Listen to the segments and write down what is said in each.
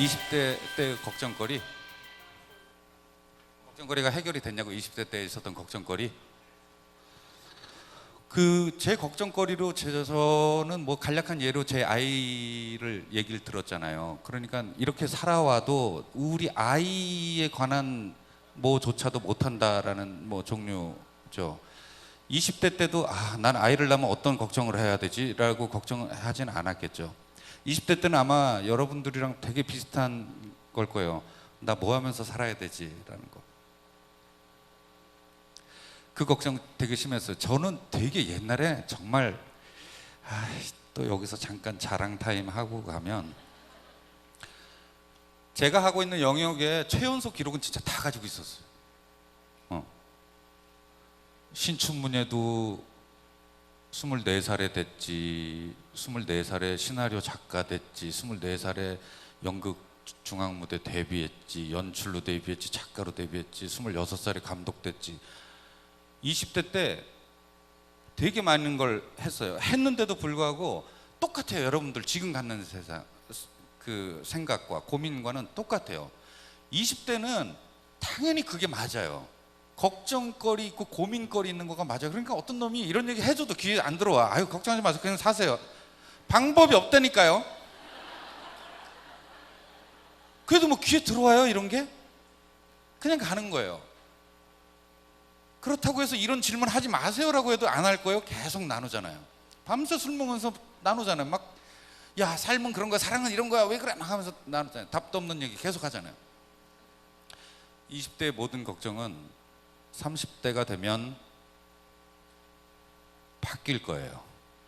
20대 때 걱정거리 걱정거리가 해결이 됐냐고 20대 때 있었던 걱정거리 그 제 걱정거리로 제- 저는 뭐 간략한 예로 제 아이를 얘기를 들었잖아요. 그러니까 이렇게 살아와도 우리 아이에 관한 뭐조차도 못한다라는 뭐 종류죠. 20대 때도 아, 난 아이를 낳으면 어떤 걱정을 해야 되지라고 걱정하지는 않았겠죠. 20대 때는 아마 여러분들이랑 되게 비슷한 걸 거예요. 나 뭐 하면서 살아야 되지라는 거. 그 걱정 되게 심했어요. 저는 되게 옛날에 정말 아, 또 여기서 잠깐 자랑 타임 하고 가면 제가 하고 있는 영역의 최연소 기록은 진짜 다 가지고 있었어요. 어. 신춘문예도 24살에 됐지, 24살에 시나리오 작가 됐지, 24살에 연극 중앙무대 데뷔했지, 연출로 데뷔했지, 작가로 데뷔했지, 26살에 감독 됐지. 20대 때 되게 많은 걸 했어요. 했는데도 불구하고 똑같아요. 여러분들 지금 갖는 세상 그 생각과 고민과는 똑같아요. 20대는 당연히 그게 맞아요. 걱정거리 있고 고민거리 있는 거가 맞아요. 그러니까 어떤 놈이 이런 얘기 해줘도 귀에 안 들어와. 아유 걱정하지 마세요. 그냥 사세요. 방법이 없다니까요. 그래도 뭐 귀에 들어와요 이런 게? 그냥 가는 거예요. 그렇다고 해서 이런 질문 하지 마세요라고 해도 안 할 거예요. 계속 나누잖아요. 밤새 술 먹으면서 나누잖아요. 막 야 삶은 그런 거야, 사랑은 이런 거야, 왜 그래? 막 하면서 나누잖아요. 답도 없는 얘기 계속 하잖아요. 20대의 모든 걱정은 30대가 되면 바뀔 거예요.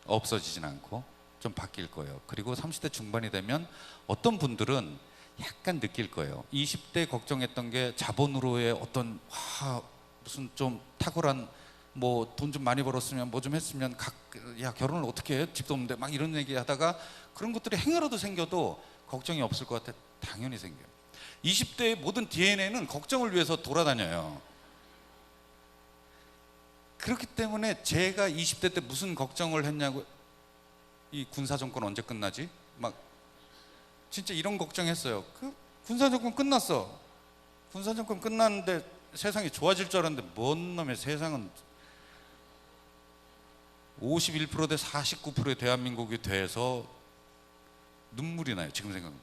없어지진 않고 좀 바뀔 거예요. 그리고 30대 중반이 되면 어떤 분들은 약간 느낄 거예요. 20대 걱정했던 게 자본으로의 어떤 와, 무슨 좀 탁월한 뭐 돈 좀 많이 벌었으면 뭐 좀 했으면 각, 야 결혼을 어떻게 해? 집도 없는데 막 이런 얘기 하다가 그런 것들이 행여라도 생겨도 걱정이 없을 것 같아 당연히 생겨요. 20대의 모든 DNA는 걱정을 위해서 돌아다녀요. 그렇기 때문에 제가 20대 때 무슨 걱정을 했냐고 이 군사 정권 언제 끝나지? 막 진짜 이런 걱정했어요. 그 군사 정권 끝났어. 군사 정권 끝났는데 세상이 좋아질 줄 알았는데 뭔 놈의 세상은 51%대 49%의 대한민국이 돼서 눈물이 나요. 지금 생각하면.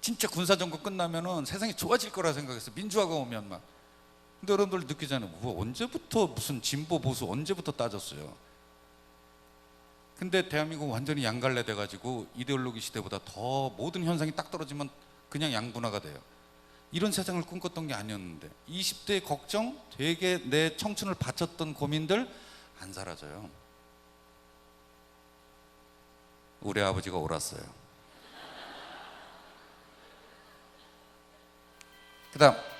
진짜 군사 정권 끝나면은 세상이 좋아질 거라 생각했어. 민주화가 오면 막. 근데 여러분들 느끼잖아요. 뭐 언제부터 무슨 진보 보수 언제부터 따졌어요. 근데 대한민국 완전히 양갈래 돼가지고 이데올로기 시대보다 더 모든 현상이 딱 떨어지면 그냥 양분화가 돼요. 이런 세상을 꿈꿨던 게 아니었는데 20대 걱정 되게 내 청춘을 바쳤던 고민들 안 사라져요. 우리 아버지가 옳았어요. 그다음